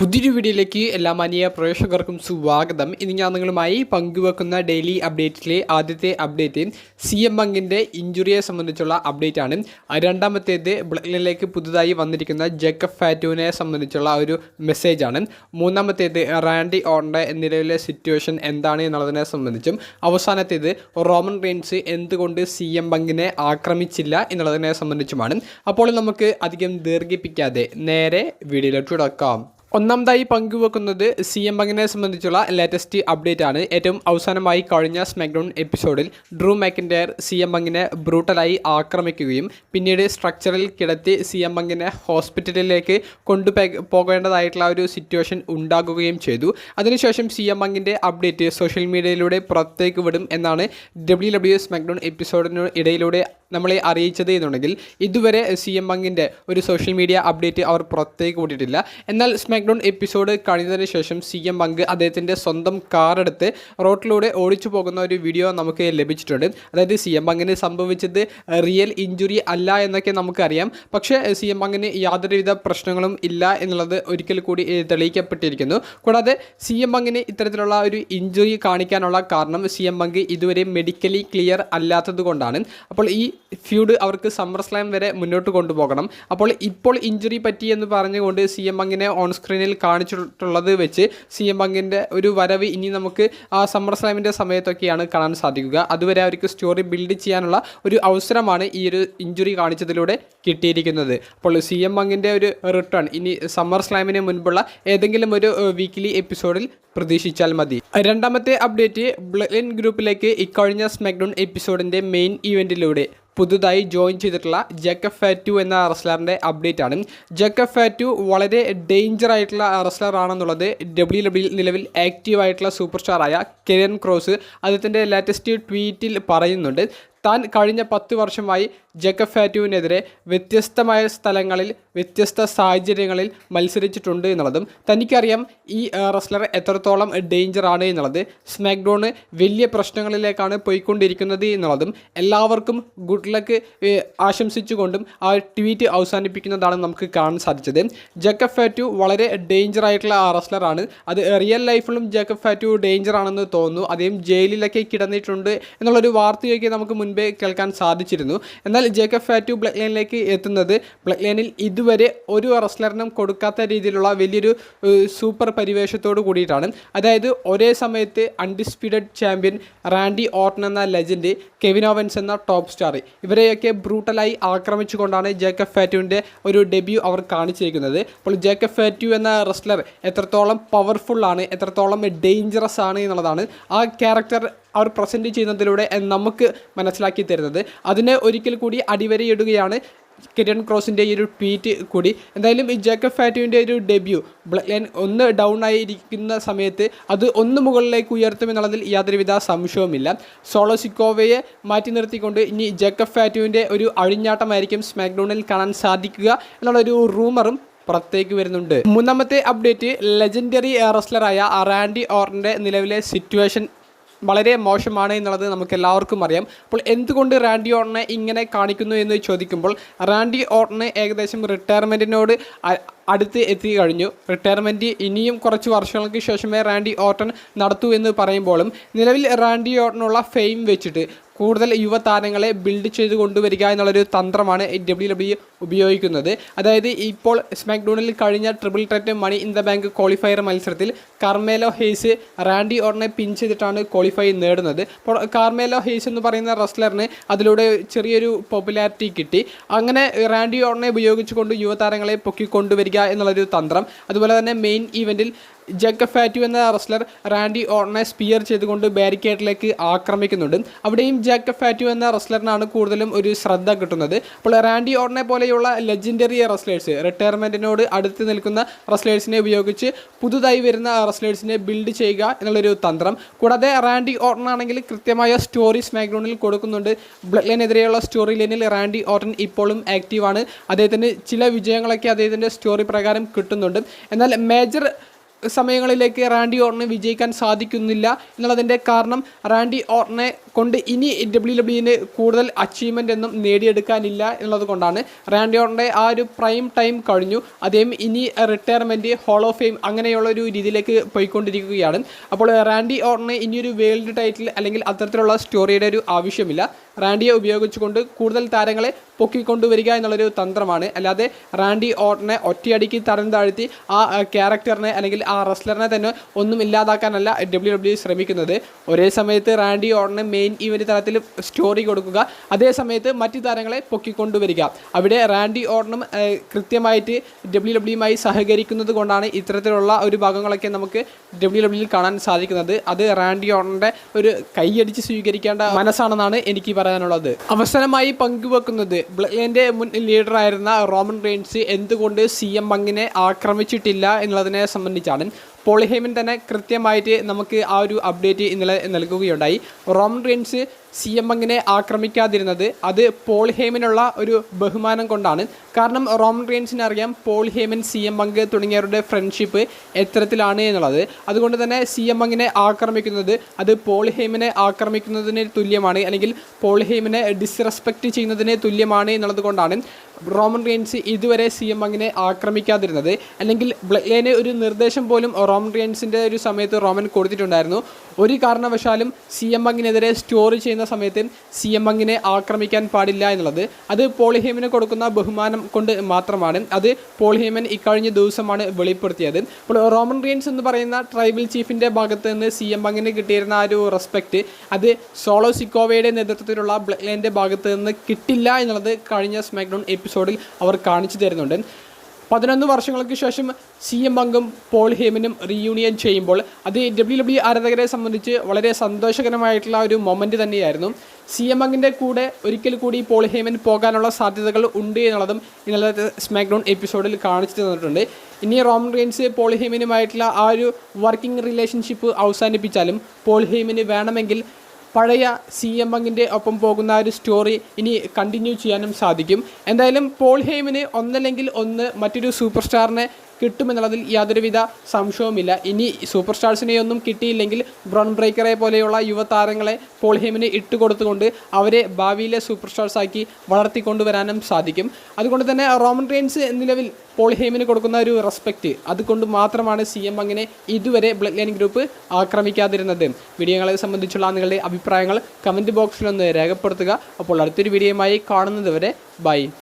പുതിയൊരു വീഡിയോയിലേക്ക് എല്ലാ മാനിയ പ്രേക്ഷകർക്കും സ്വാഗതം. ഇന്ന് ഞാൻ നിങ്ങളുമായി പങ്കുവെക്കുന്ന ഡെയിലി അപ്ഡേറ്റിലെ ആദ്യത്തെ അപ്ഡേറ്റ് സി എം ബങ്കിന്റെ ഇഞ്ചുറിയെ സംബന്ധിച്ചുള്ള അപ്ഡേറ്റ് ആണ്. രണ്ടാമത്തേത് ബ്ലഡിലേക്ക് പുതുതായി വന്നിരിക്കുന്ന ജേക്കബ് ഫാറ്റുവിനെ സംബന്ധിച്ചുള്ള ഒരു മെസ്സേജ് ആണ്. മൂന്നാമത്തേത് റാൻഡി ഓറിന്റെ നിലവിലെ സിറ്റുവേഷൻ എന്താണ് എന്നുള്ളതിനെ സംബന്ധിച്ചും അവസാനത്തേത് റോമൻ റെയിൻസ് എന്തുകൊണ്ട് സി എം ബങ്കിനെ ആക്രമിച്ചില്ല എന്നുള്ളതിനെ സംബന്ധിച്ചുമാണ്. അപ്പോൾ നമുക്ക് അധികം ദീർഘിപ്പിക്കാതെ നേരെ വീഡിയോയിലോട്ട് കിടക്കാം. ഒന്നാമതായി പങ്കുവെക്കുന്നത് സി എം ബങ്ങിനെ സംബന്ധിച്ചുള്ള ലേറ്റസ്റ്റ് അപ്ഡേറ്റ് ആണ്. ഏറ്റവും അവസാനമായി കഴിഞ്ഞ സ്മാക്ഡൗൺ എപ്പിസോഡിൽ ഡ്രൂ മാക്കിന്റെയർ സി എം ബങ്ങിനെ ബ്രൂട്ടലായി ആക്രമിക്കുകയും പിന്നീട് സ്ട്രക്ചറിൽ കിടത്തി സി എം ബങ്ങിനെ ഹോസ്പിറ്റലിലേക്ക് കൊണ്ടു പോകേണ്ടതായിട്ടുള്ള ഒരു സിറ്റുവേഷൻ ഉണ്ടാകുകയും ചെയ്തു. അതിനുശേഷം സി എം ബങ്ങിന്റെ അപ്ഡേറ്റ് സോഷ്യൽ മീഡിയയിലൂടെ പുറത്തേക്ക് വിടും എന്നാണ് ഡബ്ല്യു ഡബ്ല്യു സ്മാക്ഡൗൺ എപ്പിസോഡിന് ഇടയിലൂടെ നമ്മളെ അറിയിച്ചത് എന്നുണ്ടെങ്കിൽ ഇതുവരെ സി എം ബങ്ങിന്റെ ഒരു സോഷ്യൽ മീഡിയ അപ്ഡേറ്റ് അവർ പുറത്തേക്ക് വിട്ടിട്ടില്ല. എന്നാൽ സ്മാക്ഡൗൺ എപ്പിസോഡ് കഴിഞ്ഞതിന് ശേഷം സി എം ബങ്ക് അദ്ദേഹത്തിന്റെ സ്വന്തം കാറെടുത്ത് റോട്ടിലൂടെ ഓടിച്ചു പോകുന്ന ഒരു വീഡിയോ നമുക്ക് ലഭിച്ചിട്ടുണ്ട്. അതായത് സി എം ബങ്ങിന് സംഭവിച്ചത് റിയൽ ഇഞ്ചുറി അല്ല എന്നൊക്കെ നമുക്കറിയാം. പക്ഷേ സി എം ബങ്ങിന് യാതൊരുവിധ പ്രശ്നങ്ങളും ഇല്ല എന്നുള്ളത് ഒരിക്കൽ കൂടി തെളിയിക്കപ്പെട്ടിരിക്കുന്നു. കൂടാതെ സി എം ബങ്ങിന് ഇത്തരത്തിലുള്ള ഒരു ഇഞ്ചുറി കാണിക്കാനുള്ള കാരണം സി എം ബങ്ക് ഇതുവരെ മെഡിക്കലി ക്ലിയർ അല്ലാത്തത് കൊണ്ടാണ്. അപ്പോൾ ഈ ഫ്യൂഡ് അവർക്ക് സമ്മർ സ്ലാം വരെ മുന്നോട്ട് കൊണ്ടുപോകണം. അപ്പോൾ ഇപ്പോൾ ഇഞ്ചുറി പറ്റി എന്ന് പറഞ്ഞുകൊണ്ട് സി എം ബങ്കിനെ ഓൺ സ്ക്രീനിൽ കാണിച്ചിട്ടുള്ളത് വെച്ച് സി എം ബങ്കിന്റെ ഒരു വരവ് ഇനി നമുക്ക് ആ സമ്മർ സ്ലാമിന്റെ സമയത്തൊക്കെയാണ് കാണാൻ സാധിക്കുക. അതുവരെ അവർക്ക് സ്റ്റോറി ബിൽഡ് ചെയ്യാനുള്ള ഒരു അവസരമാണ് ഈ ഒരു ഇഞ്ചുറി കാണിച്ചതിലൂടെ കിട്ടിയിരിക്കുന്നത്. അപ്പോൾ സി എം ബങ്കിന്റെ ഒരു റിട്ടേൺ ഇനി സമ്മർ സ്ലാമിന് മുൻപുള്ള ഏതെങ്കിലും ഒരു വീക്കിലി എപ്പിസോഡിൽ പ്രതീക്ഷിച്ചാൽ മതി. രണ്ടാമത്തെ അപ്ഡേറ്റ് ബ്ലിൻ ഗ്രൂപ്പിലേക്ക് ഇക്കഴിഞ്ഞ സ്മാക്ഡൗൺ എപ്പിസോഡിന്റെ മെയിൻ ഇവന്റിലൂടെ പുതുതായി ജോയിൻ ചെയ്തിട്ടുള്ള ജക്കഫ് ഫാറ്റു എന്ന റെസ്ലറിന്റെ അപ്ഡേറ്റ് ആണ്. ജക്കഫ് ഫാറ്റു വളരെ ഡേഞ്ചർ ആയിട്ടുള്ള റെസ്ലർ ആണെന്നുള്ളത് ഡബ്ല്യു ഡബ്ല്യു നിലവിൽ ആക്റ്റീവ് ആയിട്ടുള്ള സൂപ്പർ സ്റ്റാറായ കെരൻ ക്രോസ് അദ്ദേഹത്തിന്റെ ലേറ്റസ്റ്റ് ട്വീറ്റിൽ പറയുന്നുണ്ട്. താൻ കഴിഞ്ഞ പത്തു വർഷമായി ജക്കഫാറ്റുവിനെതിരെ വ്യത്യസ്തമായ സ്ഥലങ്ങളിൽ വ്യത്യസ്ത സാഹചര്യങ്ങളിൽ മത്സരിച്ചിട്ടുണ്ട് എന്നുള്ളതും തനിക്കറിയാം ഈ റെസ്ലർ എത്രത്തോളം ഡേഞ്ചർ ആണ് എന്നുള്ളത്. സ്മാക്ഡോണ് വലിയ പ്രശ്നങ്ങളിലേക്കാണ് പോയിക്കൊണ്ടിരിക്കുന്നത് എന്നുള്ളതും എല്ലാവർക്കും ഗുഡ് ലക്ക് ആശംസിച്ചുകൊണ്ടും ആ ട്വീറ്റ് അവസാനിപ്പിക്കുന്നതാണ് നമുക്ക് കാണാൻ സാധിച്ചത്. ജക്കഫ് ഫാറ്റു വളരെ ഡേഞ്ചർ ആയിട്ടുള്ള ആ റെസ്ലറാണ് അത് റിയൽ ലൈഫിലും ജക്കഫ് ഫാറ്റു ഡേഞ്ചർ ആണെന്ന് തോന്നുന്നു. അദ്ദേഹം ജയിലിലൊക്കെ കിടന്നിട്ടുണ്ട് എന്നുള്ളൊരു വാർത്തയൊക്കെ നമുക്ക് മുൻപേ കേൾക്കാൻ സാധിച്ചിരുന്നു. എന്നാൽ ജേക്കബ് ഫാറ്റു ബ്ലഡ് ലൈനിലേക്ക് എത്തുന്നത് ബ്ലഡ് ലൈനിൽ ഇതുവരെ ഒരു റെസ്ലറിനും കൊടുക്കാത്ത രീതിയിലുള്ള വലിയൊരു സൂപ്പർ പരിവേഷത്തോട് കൂടിയിട്ടാണ്. അതായത് ഒരേ സമയത്ത് അൺഡിസ്പ്യൂട്ടഡ് ചാമ്പ്യൻ റാൻഡി ഓർട്ടൺ എന്ന ലെജൻഡ് കെവിൻ ഓവൻസ് എന്ന ടോപ്പ് സ്റ്റാർ ഇവരെയൊക്കെ ബ്രൂട്ടലായി ആക്രമിച്ചുകൊണ്ടാണ് ജേക്കബ് ഫാറ്റുവിന്റെ ഒരു ഡെബ്യൂ അവർ കാണിച്ചിരിക്കുന്നത്. അപ്പോൾ ജേക്കബ് ഫാറ്റു എന്ന റെസ്ലർ എത്രത്തോളം പവർഫുള്ളാണ് എത്രത്തോളം ഡേഞ്ചറസ് ആണ് എന്നുള്ളതാണ് ആ ക്യാരക്ടർ അവർ പ്രസന്റ് ചെയ്യുന്നതിലൂടെ നമുക്ക് മനസ്സിലാക്കി തരുന്നത്. അതിനെ ഒരിക്കൽ കൂടി അടിവരയിടുകയാണ് കിരൺ ക്രോസിന്റെ ഈ ഒരു ട്വീറ്റ് കൂടി. എന്തായാലും ഈ ജേക്കബ് ഫാറ്റുവിന്റെ ഒരു ഡെബ്യൂ ബ്ലഡ് ലൈൻ ഒന്ന് ഡൗൺ ആയിരിക്കുന്ന സമയത്ത് അത് ഒന്ന് മുകളിലേക്ക് ഉയർത്തുമെന്നുള്ളതിൽ യാതൊരുവിധ സംശയവുമില്ല. സോളോ സിക്കോവയെ മാറ്റി നിർത്തിക്കൊണ്ട് ഇനി ജേക്കബ് ഫാറ്റുവിന്റെ ഒരു അഴിഞ്ഞാട്ടമായിരിക്കും സ്മാക്ഡൗണിൽ കാണാൻ സാധിക്കുക എന്നുള്ളൊരു റൂമറും പുറത്തേക്ക് വരുന്നുണ്ട്. മൂന്നാമത്തെ അപ്ഡേറ്റ് ലെജൻഡറി റെസ്ലറായ റാൻഡി ഓറിന്റെ നിലവിലെ സിറ്റുവേഷൻ വളരെ മോശമാണ് എന്നുള്ളത് നമുക്ക് എല്ലാവർക്കും അറിയാം. അപ്പോൾ എന്തുകൊണ്ട് റാൻഡി ഓർട്ടനെ ഇങ്ങനെ കാണിക്കുന്നു എന്ന് ചോദിക്കുമ്പോൾ റാൻഡി ഓർട്ടന് ഏകദേശം റിട്ടയർമെന്റിനോട് അടുത്ത് എത്തി കഴിഞ്ഞു. റിട്ടയർമെന്റ് ഇനിയും കുറച്ച് വർഷങ്ങൾക്ക് ശേഷമേ റാൻഡി ഓർട്ടൺ നടത്തൂ എന്ന് പറയുമ്പോഴും നിലവിൽ റാൻഡി ഓർട്ടനുള്ള ഫെയിം വെച്ചിട്ട് കൂടുതൽ യുവതാരങ്ങളെ ബിൽഡ് ചെയ്ത് കൊണ്ടുവരിക എന്നുള്ളൊരു തന്ത്രമാണ് ഡബ്ല്യു ഡബ്ല്യു ഉപയോഗിക്കുന്നത്. അതായത് ഇപ്പോൾ സ്മാക്ഡൗണിൽ കഴിഞ്ഞ triple threat money in the bank qualifier മത്സരത്തിൽ കാർമേലോ ഹെയ്സ് റാൻഡി ഓർണെ പിൻ ചെയ്തിട്ടാണ് ക്വാളിഫൈ നേടുന്നത്. അപ്പോൾ കാർമേലോ ഹെയ്സ് എന്ന് പറയുന്ന റെസ്ലറിന് അതിലൂടെ ചെറിയൊരു പോപ്പുലാരിറ്റി കിട്ടി. അങ്ങനെ റാൻഡി ഓർണെ ഉപയോഗിച്ചുകൊണ്ട് യുവതാരങ്ങളെ പൊക്കിക്കൊണ്ടുവരിക എന്നുള്ളൊരു തന്ത്രം. അതുപോലെ തന്നെ മെയിൻ ഈവന്റിൽ ജഗ് ഫാറ്റു എന്ന റെസ്ലർ റാൻഡി ഓർണെ സ്പിയർ ചെയ്തുകൊണ്ട് ബാരിക്കേഡിലേക്ക് ആക്രമിക്കുന്നുണ്ട്. അവിടെയും ജഗ് ഫാറ്റു എന്ന റെസ്ലറിനാണ് കൂടുതലും ഒരു ശ്രദ്ധ കിട്ടുന്നത്. അപ്പോൾ റാൻഡി ഓർണെ പോലെയുള്ള ലെജൻഡറി റെസ്ലേഴ്സ് റിട്ടയർമെന്റിനോട് അടുത്ത് നിൽക്കുന്ന റെസ്ലേഴ്സിനെ ഉപയോഗിച്ച് പുതുതായി വരുന്ന റെസ്ലേഴ്സിനെ ബിൽഡ് ചെയ്യുക എന്നുള്ളൊരു തന്ത്രം. കൂടാതെ റാൻഡി ഓർട്ടൺ ആണെങ്കിൽ കൃത്യമായ സ്റ്റോറി സ്മാക്ഗ്രൗണ്ടിൽ കൊടുക്കുന്നുണ്ട്. ബ്ലഡ് ലൈനെതിരെയുള്ള സ്റ്റോറി ലൈനിൽ റാൻഡി ഓർട്ടൺ ഇപ്പോഴും ആക്റ്റീവാണ് അദ്ദേഹത്തിന് ചില വിജയങ്ങളൊക്കെ അദ്ദേഹത്തിന്റെ സ്റ്റോറി പ്രകാരം കിട്ടുന്നുണ്ട്. എന്നാൽ മേജർ സമയങ്ങളിലേക്ക് റാൻഡി ഓർണെ വിജയിക്കാൻ സാധിക്കുന്നില്ല എന്നുള്ളതിന്റെ കാരണം റാൻഡി ഓർണെ കൊണ്ട് ഇനി ഡബ്ല്യു ഡബ്ല്യുവിന് കൂടുതൽ അച്ചീവ്മെന്റ് ഒന്നും നേടിയെടുക്കാനില്ല എന്നുള്ളത് കൊണ്ടാണ് റാൻഡി ഓർണെ ആ ഒരു പ്രൈം ടൈം കഴിഞ്ഞു. അദ്ദേഹം ഇനി റിട്ടയർമെന്റ് ഹോൾ ഓഫ് ഫെയിം അങ്ങനെയുള്ള ഒരു രീതിയിലേക്ക് പോയിക്കൊണ്ടിരിക്കുകയാണ്. അപ്പോൾ റാൻഡി ഓർണെ ഇനിയൊരു വേൾഡ് ടൈറ്റിൽ അല്ലെങ്കിൽ അത്തരത്തിലുള്ള സ്റ്റോറിയുടെ ഒരു ആവശ്യമില്ല. റാൻഡിയെ ഉപയോഗിച്ചുകൊണ്ട് കൂടുതൽ താരങ്ങളെ പൊക്കിക്കൊണ്ടുവരിക എന്നുള്ളൊരു തന്ത്രമാണ്. അല്ലാതെ റാൻഡി ഓട്ടനെ ഒറ്റയടിക്ക് തരം താഴ്ത്തി ആ ക്യാരക്ടറിനെ അല്ലെങ്കിൽ ആ റെസ്ലറിനെ തന്നെ ഒന്നും ഇല്ലാതാക്കാനല്ല ഡബ്ല്യു ഡബ്ല്യു ശ്രമിക്കുന്നത്. ഒരേ സമയത്ത് റാൻഡി ഓട്ടനെ മെയിൻ ഇവന്റ് തലത്തിൽ സ്റ്റോറി കൊടുക്കുക. അതേ സമയത്ത് മറ്റു താരങ്ങളെ പൊക്കിക്കൊണ്ടുവരിക. അവിടെ റാൻഡി ഓട്ടനും കൃത്യമായിട്ട് ഡബ്ല്യു ഡബ്ല്യുമായി സഹകരിക്കുന്നത് കൊണ്ടാണ് ഇത്തരത്തിലുള്ള ഒരു ഭാഗങ്ങളൊക്കെ നമുക്ക് ഡബ്ല്യു ഡബ്ല്യുയിൽ കാണാൻ സാധിക്കുന്നത്. അത് റാൻഡി ഓട്ടന്റെ ഒരു കൈയടിച്ച് സ്വീകരിക്കേണ്ട മനസ്സാണെന്നാണ് എനിക്ക് പറയാനുള്ളത്. അവസാനമായി പങ്കുവെക്കുന്നത് ബ്ലെയിന്റെ മുൻ ലീഡറായിരുന്ന റോമൻ റെയിൻസ് എന്തുകൊണ്ട് സി എം പങ്കിനെ ആക്രമിച്ചിട്ടില്ല എന്നുള്ളതിനെ സംബന്ധിച്ചാണ്. പോളിഹേമൻ തന്നെ കൃത്യമായിട്ട് നമുക്ക് ആ ഒരു അപ്ഡേറ്റ് ഇന്നലെ നൽകുകയുണ്ടായി. റോമൻ റെയിൻസ് സി എം എങ്ങിനെ ആക്രമിക്കാതിരുന്നത് അത് പോളിഹേമിനുള്ള ഒരു ബഹുമാനം കൊണ്ടാണ്. കാരണം റോമൻ റെയിൻസിന് അറിയാം പോളിഹേമൻ ഹേമൻ സി എം എങ് തുടങ്ങിയവരുടെ ഫ്രണ്ട്ഷിപ്പ് എത്തരത്തിലാണ് എന്നുള്ളത്. അതുകൊണ്ട് തന്നെ സി എം എങ്ങിനെ ആക്രമിക്കുന്നത് അത് പോളിഹേമിനെ ആക്രമിക്കുന്നതിന് തുല്യമാണ് അല്ലെങ്കിൽ പോളിഹേമിനെ ഹേമനെ ഡിസ്റെസ്പെക്റ്റ് ചെയ്യുന്നതിന് തുല്യമാണ് എന്നുള്ളത് കൊണ്ടാണ്. റോമൻ റിയൻസ് ഇതുവരെ സി എം പങ്കിനെ ആക്രമിക്കാതിരുന്നത്. അല്ലെങ്കിൽ ബ്ലെയിന് ഒരു നിർദ്ദേശം പോലും റോമൻ റിയൻസിന്റെ ഒരു സമയത്ത് റോമൻ കൊടുത്തിട്ടുണ്ടായിരുന്നു. ഒരു കാരണവശാലും സി എം അങ്ങിനെതിരെ സ്റ്റോർ ചെയ്യുന്ന സമയത്ത് സി എം അങ്ങിനെ ആക്രമിക്കാൻ പാടില്ല എന്നുള്ളത്. അത് പോളിഹേമിന് കൊടുക്കുന്ന ബഹുമാനം കൊണ്ട് മാത്രമാണ്. അത് പോളിഹേമൻ ഇക്കഴിഞ്ഞ ദിവസമാണ് വെളിപ്പെടുത്തിയത്. അപ്പോൾ റോമൻ റിയൻസ് എന്ന് പറയുന്ന ട്രൈബൽ ചീഫിന്റെ ഭാഗത്ത് നിന്ന് സി എം അങ്ങിന് കിട്ടിയിരുന്ന ആ ഒരു റെസ്പെക്റ്റ് അത് സോളോ സിക്കോവയുടെ നേതൃത്വത്തിലുള്ള ബ്ലെയിന്റെ ഭാഗത്ത് നിന്ന് കിട്ടില്ല എന്നുള്ളത് കഴിഞ്ഞ സ്മാക്ഡൗൺ എപ്പിസോഡിൽ അവർ കാണിച്ചു തരുന്നുണ്ട്. പതിനൊന്ന് വർഷങ്ങൾക്ക് ശേഷം സി എം അംഗം പോൾ ഹേമനും റീയൂണിയൻ ചെയ്യുമ്പോൾ അത് ഡബ്ല്യു ഡബ്ല്യു ആരാധകരെ സംബന്ധിച്ച് വളരെ സന്തോഷകരമായിട്ടുള്ള ഒരു മൊമെന്റ് തന്നെയായിരുന്നു. സി എം അങ്ങിന്റെ കൂടെ ഒരിക്കൽ കൂടി പോൾ ഹേമൻ പോകാനുള്ള സാധ്യതകൾ ഉണ്ട് എന്നുള്ളതും ഇന്നലത്തെ സ്മാക്ഡൗൺ എപ്പിസോഡിൽ കാണിച്ചു തന്നിട്ടുണ്ട്. ഇനി റോമൻ റെയിൻസ് പോൾ ഹേമനുമായിട്ടുള്ള ആ ഒരു വർക്കിംഗ് റിലേഷൻഷിപ്പ് അവസാനിപ്പിച്ചാലും പോൾ ഹേമന് വേണമെങ്കിൽ പഴയ സി എം അങ്ങിന്റെ ഒപ്പം പോകുന്ന ഒരു സ്റ്റോറി ഇനി കണ്ടിന്യൂ ചെയ്യാനും സാധിക്കും. എന്തായാലും പോൾ ഹെയ്മിന് ഒന്നല്ലെങ്കിൽ ഒന്ന് മറ്റൊരു സൂപ്പർ സ്റ്റാറിനെ കിട്ടുമെന്നുള്ളതിൽ യാതൊരുവിധ സംശയവുമില്ല. ഇനി സൂപ്പർ സ്റ്റാർസിനെയൊന്നും കിട്ടിയില്ലെങ്കിൽ ബ്രോൺ ബ്രേക്കറെ പോലെയുള്ള യുവതാരങ്ങളെ പോളിഹേമിന് ഇട്ടുകൊടുത്തുകൊണ്ട് അവരെ ഭാവിയിലെ സൂപ്പർ സ്റ്റാർസാക്കി വളർത്തിക്കൊണ്ടുവരാനും സാധിക്കും. അതുകൊണ്ട് തന്നെ റോമൻ റെയിൻസ് നിലവിൽ പോളിഹേമിന് കൊടുക്കുന്ന ഒരു റെസ്പെക്റ്റ് അതുകൊണ്ട് മാത്രമാണ് സി എം അങ്ങനെ ഇതുവരെ ബ്ലഡ് ലൈൻ ഗ്രൂപ്പ് ആക്രമിക്കാതിരുന്നത്. വീഡിയോകളെ സംബന്ധിച്ചുള്ള നിങ്ങളുടെ അഭിപ്രായങ്ങൾ കമന്റ് ബോക്സിലൊന്ന് രേഖപ്പെടുത്തുക. അപ്പോൾ അടുത്തൊരു വീഡിയോയുമായി കാണുന്നത് വരെ ബൈ.